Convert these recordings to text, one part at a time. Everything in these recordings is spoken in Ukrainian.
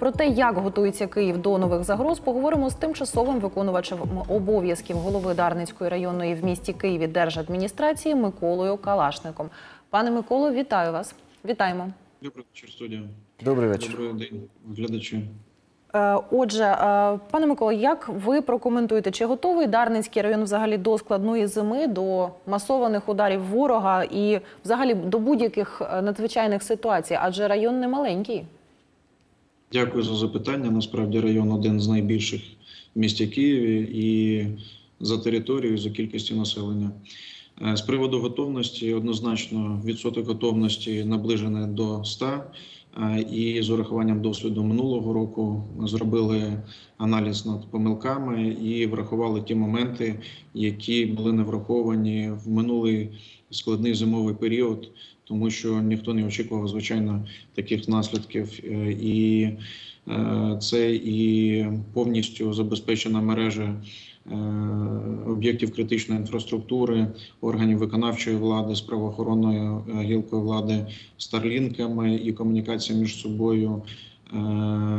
Про те, як готується Київ до нових загроз, поговоримо з тимчасовим виконувачем обов'язків голови Дарницької районної в місті Києві держадміністрації Миколою Калашником. Пане Миколо, вітаю вас. Вітаємо. Добрий вечір, студія. Добрий вечір. Добрий день, глядачі. Е, Отже, е, пане Миколо, як ви прокоментуєте, чи готовий Дарницький район взагалі до складної зими, до масованих ударів ворога і взагалі до будь-яких е, надзвичайних ситуацій? Адже район не маленький. Дякую за запитання. Насправді район один з найбільших в місті Києві і за територією, і за кількістю населення. Е, З приводу готовності, однозначно, відсоток готовності наближений до 100. Е, І з урахуванням досвіду минулого року зробили аналіз над помилками і врахували ті моменти, які були не враховані в минулий складний зимовий період, тому що ніхто не очікував, звичайно, таких наслідків. Е, І е, це і повністю забезпечена мережа е, об'єктів критичної інфраструктури, органів виконавчої влади з правоохоронною гілкою влади, старлінками і комунікація між собою. Е,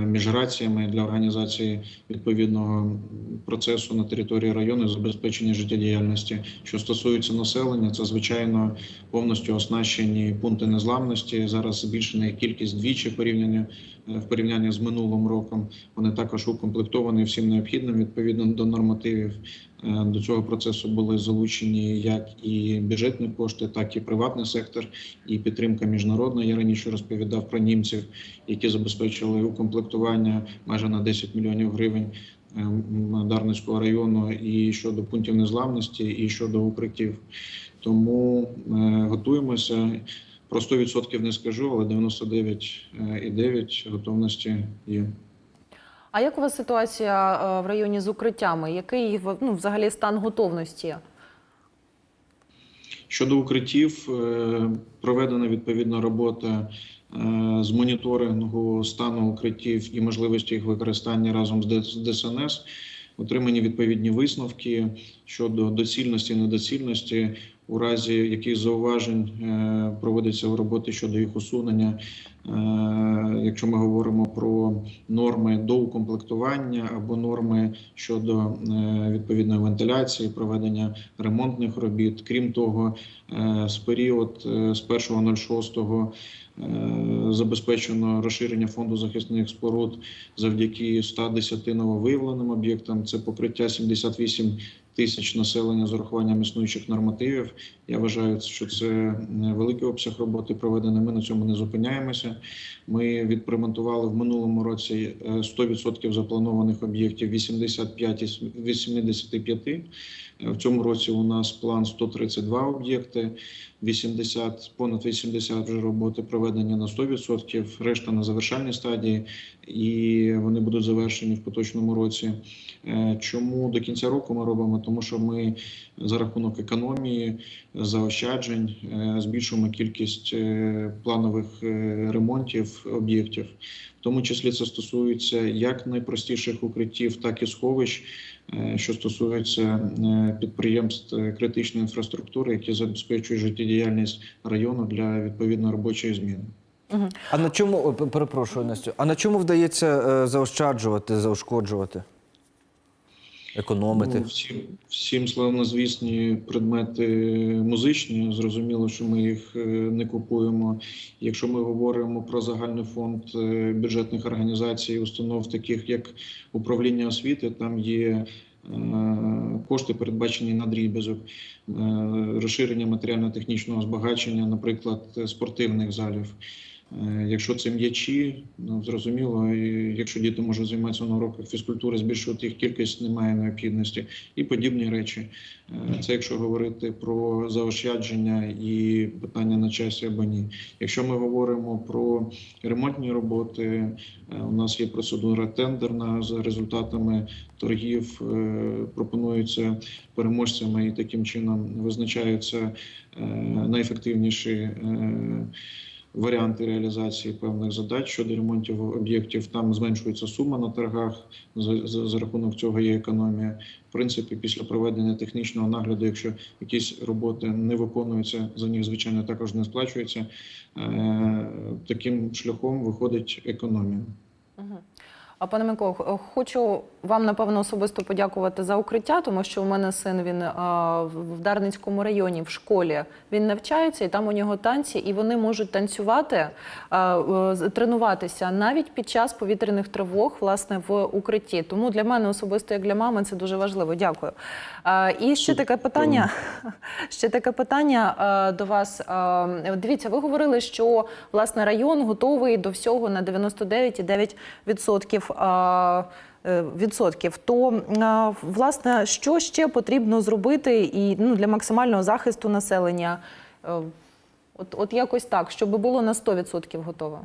Між раціями для організації відповідного процесу на території району забезпечення життєдіяльності. Що стосується населення, це звичайно повністю оснащені пункти незламності. Зараз збільшена їх кількість двічі порівняння е, в порівнянні з минулим роком. Вони також укомплектовані всім необхідним відповідно до нормативів. Е, До цього процесу були залучені як і бюджетні кошти, так і приватний сектор, і підтримка міжнародна. Я раніше розповідав про німців, які забезпечили укомплектування майже на 10 мільйонів гривень е, Дарницького району і щодо пунктів незламності, і щодо укриттів. Тому е, готуємося. Про 100% не скажу, але 99,9 готовності є. А як у вас ситуація е, в районі з укриттями? Який ну, взагалі стан готовності? Щодо укриттів, е, проведена відповідна робота е, з моніторингу стану укриттів і можливості їх використання разом з ДСНС. Отримані відповідні висновки щодо доцільності недоцільності. У разі яких зауважень е, проводиться роботи щодо їх усунення. Е, Якщо ми говоримо про норми доукомплектування або норми щодо е, відповідної вентиляції, проведення ремонтних робіт, крім того, з період з 1.06 е, забезпечено розширення фонду захисних споруд завдяки 110 нововиявленим об'єктам. Це покриття 78 тисяч населення з урахуванням існуючих нормативів. Я вважаю, що це е, великий обсяг роботи проведений. Ми на цьому не зупиняємося. Ми відремонтували в минулому році е, 100% запланованих об'єктів 85 із 85. Е, В цьому році у нас план 132 об'єкти, 80, понад 80 вже роботи проведені на 100%, решта на завершальній стадії, і вони будуть завершені в поточному році. Е, Чому до кінця року ми робимо? Тому що ми за рахунок економії, заощаджень е, збільшуємо кількість е, планових е, ремонтів об'єктів. В тому числі це стосується як найпростіших укриттів, так і сховищ, що стосується підприємств критичної інфраструктури, які забезпечують життєдіяльність району для відповідно робочої зміни. А на чому перепрошую, Настю? А на чому вдається заощаджувати, заошкоджувати? Економити? Ну, всім, всім славнозвісні предмети музичні. Зрозуміло, що ми їх е, не купуємо. Якщо ми говоримо про загальний фонд е, бюджетних організацій, установ, таких як управління освіти, там є. е, Кошти передбачені на дріб'язок, розширення матеріально-технічного збагачення, наприклад, спортивних залів. Е, Якщо це м'ячі, ну зрозуміло, якщо діти можуть займатися на уроках фізкультури, збільшувати їх кількість немає необхідності і подібні речі. Е, Це якщо говорити про заощадження і питання на часі або ні. Якщо ми говоримо про ремонтні роботи, е, у нас є процедура тендерна за результатами торгів, пропонуються переможцями і таким чином визначаються найефективніші. Варіанти реалізації певних задач щодо ремонтів об'єктів. Там зменшується сума на торгах. За, за, за рахунок цього є економія. В принципі, після проведення технічного нагляду, якщо якісь роботи не виконуються, за них звичайно також не сплачується. Е, таким шляхом виходить економія. А пане Миколо, хочу вам напевно особисто подякувати за укриття, тому що у мене син він а, в в Дарницькому районі в школі він навчається, і там у нього танці, і вони можуть танцювати, а, е, тренуватися навіть під час повітряних тривог, власне, в укритті. Тому для мене особисто, як для мами, це дуже важливо. Дякую. А, І ще таке питання. Ще таке питання е, до вас. Е, Дивіться, ви говорили, що власне район готовий до всього на 99,9% е, е, відсотків. То е, власне, що ще потрібно зробити і ну для максимального захисту населення? Е, От, от якось так, щоб було на 100% готове.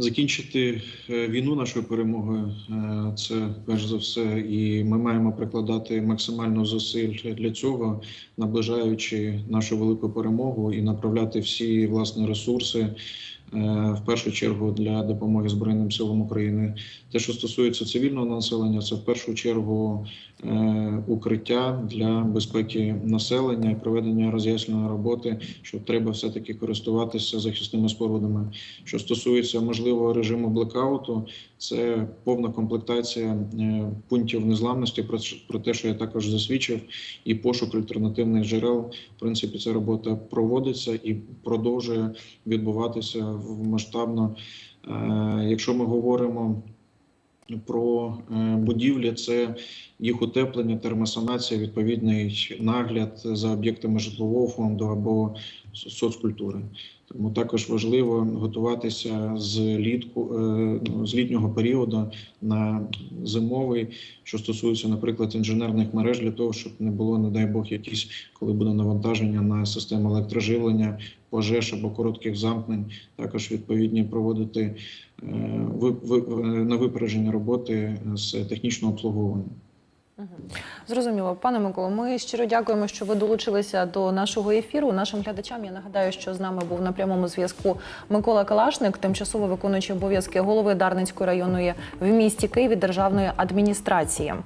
Закінчити е, війну нашою перемогою е, це перш за все, і ми маємо прикладати максимально зусиль для цього, наближаючи нашу велику перемогу і направляти всі власні ресурси е, в першу чергу для допомоги Збройним силам України. Те, що стосується цивільного населення, це в першу чергу е, укриття для безпеки населення і проведення роз'ясненої роботи, що треба все таки користуватися захисними спорудами. Що стосується можливого режиму блекауту, це повна комплектація е, пунктів незламності. Про, те, що я також засвідчив, і пошук альтернативних джерел. В принципі, ця робота проводиться і продовжує відбуватися масштабно. Е, Якщо ми говоримо про е, будівлі, це їх утеплення, термосанація, відповідний нагляд за об'єктами житлового фонду або соцкультури. Тому також важливо готуватися з літку е, ну, з літнього періоду на зимовий, що стосується, наприклад, інженерних мереж, для того, щоб не було, не дай Бог, якісь, коли буде навантаження на систему електроживлення, пожеж або коротких замкнень, також відповідні проводити е, е, на випередження роботи з технічного обслуговування. Зрозуміло, пане Миколо, ми щиро дякуємо, що ви долучилися до нашого ефіру. Нашим глядачам я нагадаю, що з нами був на прямому зв'язку Микола Калашник, тимчасово виконуючий обов'язки голови Дарницької районної в місті Києві державної адміністрації.